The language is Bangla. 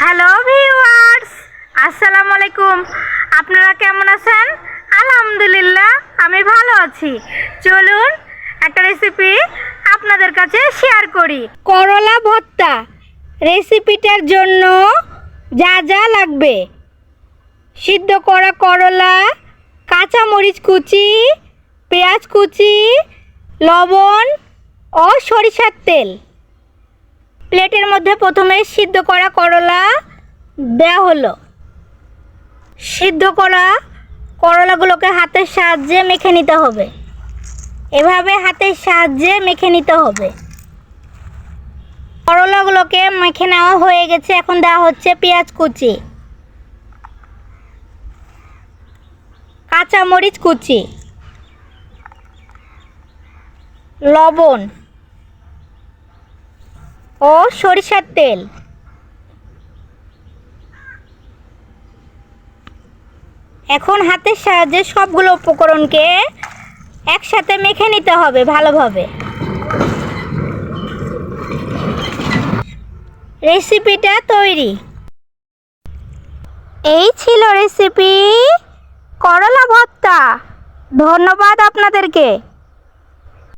হ্যালো ভিউয়ার্স আসসালামু আলাইকুম আপনারা কেমন আছেন আলহামদুলিল্লাহ আমি ভালো আছি চলুন একটা রেসিপি আপনাদের কাছে শেয়ার করি করলা ভর্তা রেসিপিটার জন্য যা যা লাগবে সিদ্ধ করা করলা কাঁচা মরিচ কুচি পেঁয়াজ কুচি লবণ ও সরিষার তেল প্লেটের মধ্যে প্রথমে সিদ্ধ করা করলা দেওয়া হলো। সিদ্ধ করা করলাগুলোকে হাতের সাহায্যে মেখে নিতে হবে। এভাবে হাতের সাহায্যে মেখে নিতে হবে। করলাগুলোকে মেখে নেওয়া হয়ে গেছে, এখন দেওয়া হচ্ছে পেঁয়াজ কুচি। কাঁচামরিচ কুচি। লবণ। ও সরিষার তেল। এখন হাতের সাহায্যে সবগুলো উপকরণকে একসাথে মেখে নিতে হবে ভালোভাবে। রেসিপিটা তৈরি। এই ছিল রেসিপি করলা ভর্তা। ধন্যবাদ আপনাদেরকে।